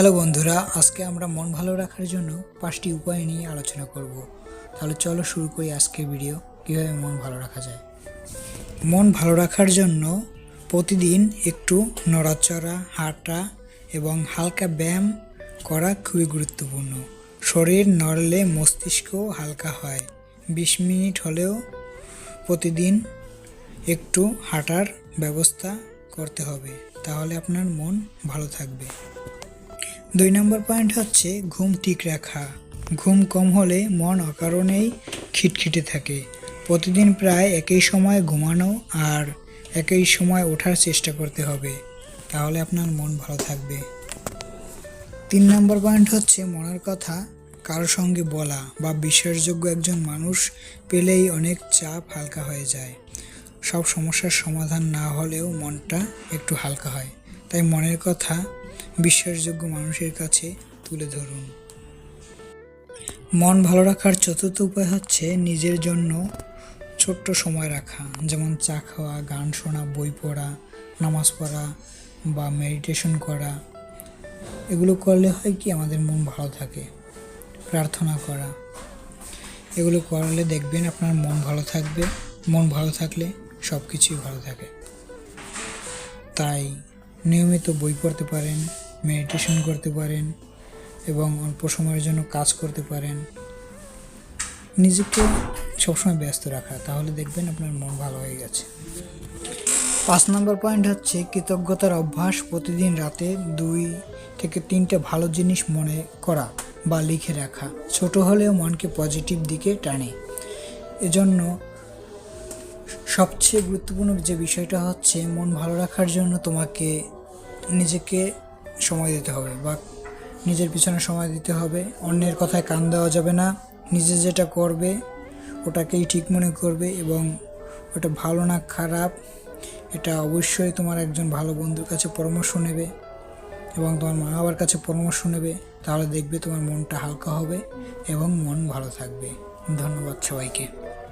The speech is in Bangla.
হ্যালো বন্ধুরা, আজকে আমরা মন ভালো রাখার জন্য পাঁচটি উপায় নিয়ে আলোচনা করব। তাহলে চলো শুরু করি আজকের ভিডিও, কীভাবে মন ভালো রাখা যায়। মন ভালো রাখার জন্য প্রতিদিন একটু নড়াচড়া, হাঁটা এবং হালকা ব্যায়াম করা খুবই গুরুত্বপূর্ণ। শরীর নড়লে মস্তিষ্কও হালকা হয়। বিশ মিনিট হলেও প্রতিদিন একটু হাঁটার ব্যবস্থা করতে হবে, তাহলে আপনার মন ভালো থাকবে। দুই নম্বর পয়েন্ট হচ্ছে ঘুম ঠিক রাখা। ঘুম কম হলে মন অকারণেই খিটখিটে থাকে। প্রতিদিন প্রায় একই সময় ঘুমানো আর একই সময় ওঠার চেষ্টা করতে হবে। তাহলে আপনার মন ভালো থাকবে। তিন নম্বর পয়েন্ট হচ্ছে মনের কথা কারও সঙ্গে বলা বা বিশ্বাসযোগ্য একজন মানুষ পেলেই অনেক চাপ হালকা হয়ে যায়। সব সমস্যার সমাধান না হলেও মনটা একটু হালকা হয়। তাই মনের কথা বিশ্বাসযোগ্য মানুষের কাছে তুলে ধরুন। মন ভালো রাখার চতুর্থ উপায় হচ্ছে নিজের জন্য ছোট্ট সময় রাখা, যেমন চা খাওয়া, গান শোনা, বই পড়া, নামাজ পড়া বা মেডিটেশন করা। এগুলো করলে হয় কি আমাদের মন ভালো থাকে, প্রার্থনা করা। এগুলো করলে দেখবেন আপনার মন ভালো থাকবে, মন ভালো থাকলে সব কিছুই ভালো থাকে। তাই নিয়মিত বই পড়তে পারেন মেডিটেশন করতে পারেন এবং অল্প সময়ের জন্য কাজ করতে পারেন। নিজেকে সবসময় ব্যস্ত রাখা, তাহলে দেখবেন আপনার মন ভালো হয়ে গেছে। পাঁচ নম্বর পয়েন্ট হচ্ছে কৃতজ্ঞতার অভ্যাস প্রতিদিন রাতে দুই থেকে তিনটে ভালো জিনিস মনে করা বা লিখে রাখা। ছোট হলেও মনকে পজিটিভ দিকে টানে। এজন্য সবচেয়ে গুরুত্বপূর্ণ যে বিষয়টা হচ্ছে মন ভালো রাখার জন্য তোমাকে নিজেকে সময় দিতে হবে বা নিজের পিছনে সময় দিতে হবে। অন্যের কথায় কান দেওয়া যাবে না। নিজে যেটা করবে, ওটাকেই ঠিক মনে করবে এবং ওটা ভালো না খারাপ, এটা অবশ্যই তোমার একজন ভালো বন্ধুর কাছে পরামর্শ নেবে এবং তোমার মা বাবার কাছে পরামর্শ নেবে। তাহলে দেখবে তোমার মনটা হালকা হবে এবং মন ভালো থাকবে। ধন্যবাদ সবাইকে।